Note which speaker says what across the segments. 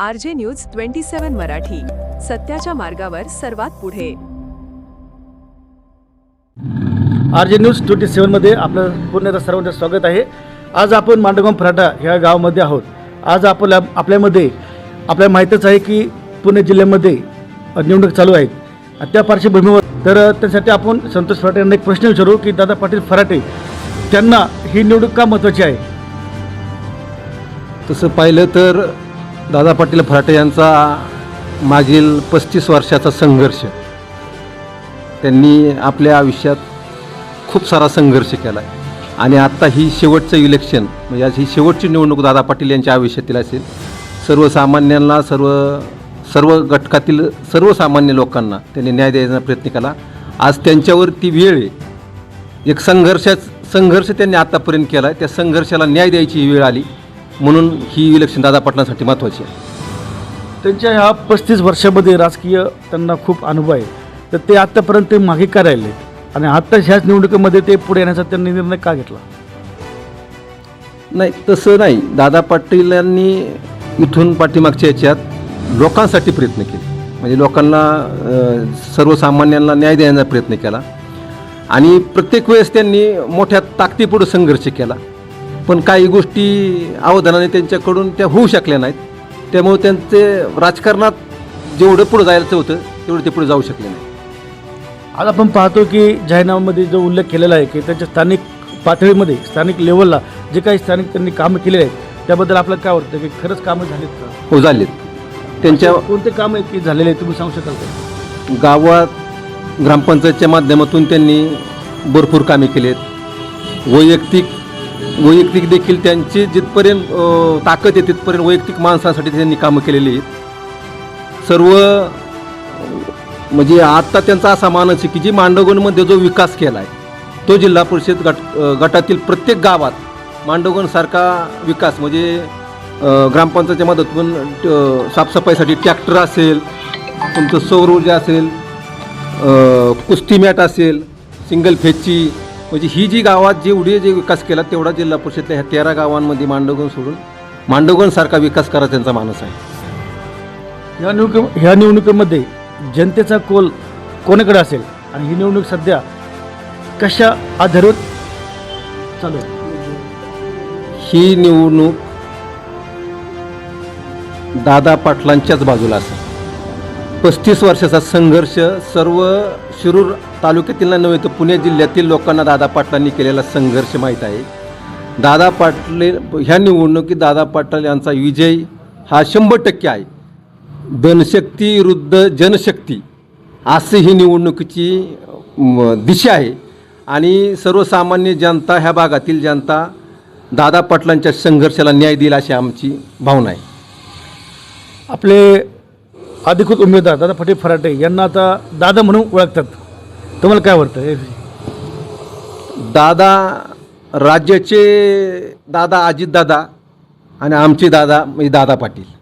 Speaker 1: R J news twenty seven Marathi. सत्याच्या मार्गावर सर्वात पुढे.
Speaker 2: आर जे न्यूज ट्वेंटी सेवनमध्ये आपलं एकदा सर्वांचं स्वागत आहे. आज आपण मांडगाव फराटा ह्या गावामध्ये आहोत. आज आपल्या आपल्यामध्ये आपल्याला माहीतच आहे की पुणे जिल्ह्यामध्ये निवडणूक चालू आहेत. त्या पार्श्वभूमीवर तर त्यासाठी आपण संतोष फराटे यांना एक प्रश्न विचारू की दादा पाटील फराटे त्यांना ही निवडणूक का महत्त्वाची आहे?
Speaker 3: तसं पाहिलं तर दादा पाटील फराटे यांचा मागील पस्तीस वर्षाचा संघर्ष. त्यांनी आपल्या आयुष्यात खूप सारा संघर्ष केला आहे आणि आत्ता ही शेवटचं इलेक्शन म्हणजे आज ही शेवटची निवडणूक दादा पाटील यांच्या आयुष्यातील असेल. सर्वसामान्यांना सर्व सर्व घटकातील सर्वसामान्य लोकांना त्यांनी न्याय द्यायचा प्रयत्न केला. आज त्यांच्यावर ती वेळ आहे. एक संघर्षाच संघर्ष त्यांनी आत्तापर्यंत केला आहे त्या संघर्षाला न्याय द्यायची ही वेळ आली. म्हणून ही इलेक्शन दादा पाटलांसाठी महत्त्वाची आहे.
Speaker 2: त्यांच्या ह्या पस्तीस वर्षामध्ये राजकीय त्यांना खूप अनुभव आहे. तर ते आत्तापर्यंत ते मागे का राहिले? आणि आत्ता ह्याच निवडणुकीमध्ये ते पुढे येण्याचा त्यांनी निर्णय का घेतला?
Speaker 3: नाही तसं नाही. दादा पाटील यांनी इथून पाठीमागच्या याच्यात लोकांसाठी प्रयत्न केले. म्हणजे लोकांना सर्वसामान्यांना न्याय देण्याचा प्रयत्न केला. आणि प्रत्येक वेळेस त्यांनी मोठ्या ताकदीपुढं संघर्ष केला. पण काही गोष्टी अवधानाने त्यांच्याकडून त्या होऊ शकल्या नाहीत. त्यामुळे त्यांचे राजकारणात जेवढं पुढं जायचं होतं तेवढं ते पुढे जाऊ शकले नाही
Speaker 2: आज आपण पाहतो की जाहीरनाम्यामध्ये जो उल्लेख केलेला आहे की त्यांच्या स्थानिक पातळीमध्ये स्थानिक लेवलला जे काही स्थानिक त्यांनी कामं केलेली आहेत त्याबद्दल आपल्याला काय वाटतं की खरंच कामं झालीत का?
Speaker 3: हो झालेत. त्यांच्या
Speaker 2: कोणते काम आहेत की झालेले आहेत तुम्ही सांगू शकाल का?
Speaker 3: गावात ग्रामपंचायतच्या माध्यमातून त्यांनी भरपूर कामे केलेत. वैयक्तिक वैयक्तिक देखील त्यांची जिथपर्यंत ताकद आहे तिथपर्यंत वैयक्तिक माणसांसाठी त्यांनी कामं केलेली आहेत. सर्व म्हणजे आत्ता त्यांचा असा मानस आहे की जी मांडवगणमध्ये जो विकास केला आहे तो जिल्हा परिषद गट गटातील प्रत्येक गावात मांडवगणसारखा विकास म्हणजे ग्रामपंचायतच्या मदतून साफसफाईसाठी ट्रॅक्टर असेल तुमचं सौर ऊर्जा असेल कुस्ती मॅट असेल सिंगल फेजची म्हणजे ही जी गावात जेवढी जे विकास केला तेवढा जिल्हा परिषदच्या ह्या तेरा गावांमध्ये मांडवगण सोडून मांडवगणसारखा विकास करा त्यांचा मानस आहे.
Speaker 2: ह्या निवडणुकी ह्या निवडणुकीमध्ये जनतेचा कोल कोणाकडे असेल? आणि ही निवडणूक सध्या कशा आधारित चालू आहे?
Speaker 3: ही निवडणूक दादा पाटलांच्याच बाजूला असेल. पस्तीस वर्षाचा संघर्ष सर्व शिरूर तालुक्यातील नव्हे तर पुणे जिल्ह्यातील लोकांना दादा पाटलांनी केलेला संघर्ष माहीत आहे. दादा पाटले ह्या निवडणुकीत दादा पाटील यांचा विजय हा शंभर टक्के आहे. धनशक्ती विरुद्ध जनशक्ती असे ही निवडणुकीची दिशा आहे. आणि सर्वसामान्य जनता ह्या भागातील जनता दादा पाटलांच्या संघर्षाला न्याय देईल अशी आमची भावना आहे.
Speaker 2: आपले अधिकृत उमेदवार दादा फटे फराटे यांना आता दादा म्हणून ओळखतात. तुम्हाला काय वाटतं? हे-
Speaker 3: दादा राज्याचे दादा अजितदादा आणि आमचे दादा म्हणजे दादा पाटील.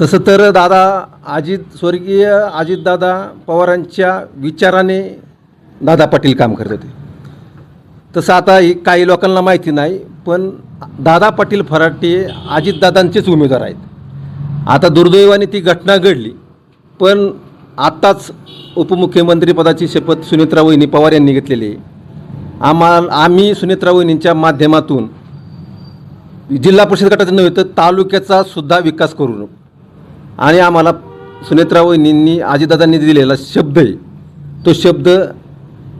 Speaker 3: तसं तर दादा अजित स्वर्गीय अजितदादा पवारांच्या विचाराने दादा पाटील काम करत होते. तसं आता हे काही लोकांना माहिती नाही पण दादा पाटील फराटे अजितदादांचेच उमेदवार आहेत. आता दुर्दैवाने ती घटना घडली. पण आत्ताच उपमुख्यमंत्रीपदाची शपथ सुनेत्रा वहिनी पवार यांनी घेतलेली आहे. आम्हाला आम्ही सुनेत्रा वहिनींच्या माध्यमातून जिल्हा परिषद गटाचं नव्हे तर तालुक्याचा सुद्धा विकास करू आणि आम्हाला सुनेत्रा वहिनींनी आजीदादांनी दिलेला शब्द आहे तो शब्द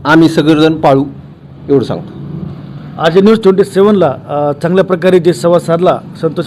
Speaker 3: आम्ही सगळेजण पाळू एवढं सांगतो.
Speaker 2: आज न्यूज ट्वेंटी सेवनला चांगल्या प्रकारे जे संवाद साधला संतोष